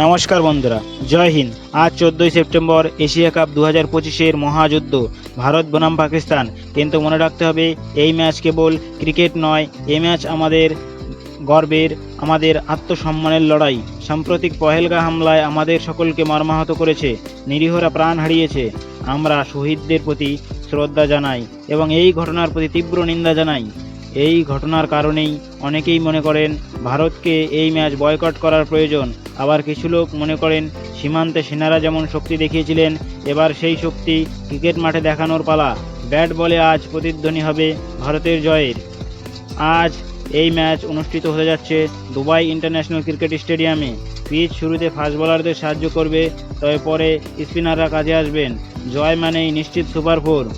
নমস্কার বন্ধুরা, জয় হিন্দ। আজ চোদ্দোই সেপ্টেম্বর, এশিয়া কাপ দু হাজার পঁচিশের মহাযুদ্ধ, ভারত বনাম পাকিস্তান। কিন্তু মনে রাখতে হবে, এই ম্যাচ কেবল ক্রিকেট নয় এই ম্যাচ আমাদের গর্বের, আমাদের আত্মসম্মানের লড়াই। সাম্প্রতিক পহেলগা হামলায় আমাদের সকলকে মর্মাহত করেছে, নিরীহরা প্রাণ হারিয়েছে। আমরা শহীদদের প্রতি শ্রদ্ধা জানাই, এবং এই ঘটনার প্রতি তীব্র নিন্দা জানাই। এই ঘটনার কারণেই অনেকেই মনে করেন, ভারতকে এই ম্যাচ বয়কট করার প্রয়োজন। আবার কিছু লোক মনে করেন সীমান্তে সেনারা যেমন শক্তি দেখিয়েছিলেন, এবার সেই শক্তি ক্রিকেট মাঠে দেখানোর পালা। ব্যাট বলে আজ প্রতিধ্বনি হবে ভারতের জয়ের। আজ এই ম্যাচ অনুষ্ঠিত হতে যাচ্ছে দুবাই ইন্টারন্যাশনাল ক্রিকেট স্টেডিয়ামে। পিচ শুরুতে ফাস্ট বোলারদের সাহায্য করবে, তবে পরে স্পিনাররা কাজে আসবেন। জয় মানেই নিশ্চিত সুপার ফোর।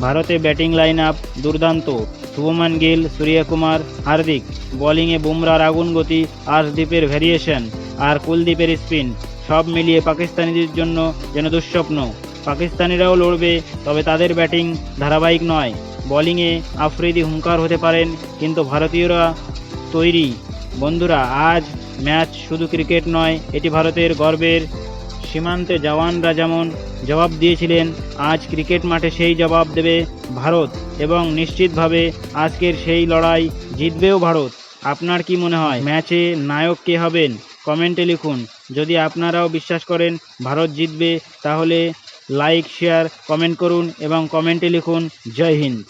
ভারতে ব্যাটিং লাইন আপ দুর্দান্ত। শুভমান গিল, সূর্যকুমার, হার্দিক। বোলিংয়ে বুমরার আগুন গতি, আর্শদীপের ভ্যারিয়েশন। আর কুলদীপের স্পিন। সব মিলিয়ে পাকিস্তানিদের জন্য যেন দুঃস্বপ্ন। পাকিস্তানিরাও লড়বে, তবে তাদের ব্যাটিং ধারাবাহিক নয়। বোলিংয়ে আফ্রিদি হুঙ্কার হতে পারেন, কিন্তু ভারতীয়রা তৈরি। বন্ধুরা, আজ ম্যাচ শুধু ক্রিকেট নয়, এটি ভারতের গর্বের সীমান্তে জওয়ানরা যেমন জবাব দিয়েছিলেন, আজ ক্রিকেট মাঠে সেই জবাব দেবে ভারত এবং নিশ্চিতভাবে আজকের সেই লড়াই জিতবেও ভারত। আপনার কি মনে হয়, ম্যাচে নায়ক কে হবেন? কমেন্টে লিখুন। যদি আপনারাও বিশ্বাস করেন ভারত জিতবে, তাহলে লাইক শেয়ার কমেন্ট করুন এবং কমেন্টে লিখুন, জয় হিন্দ।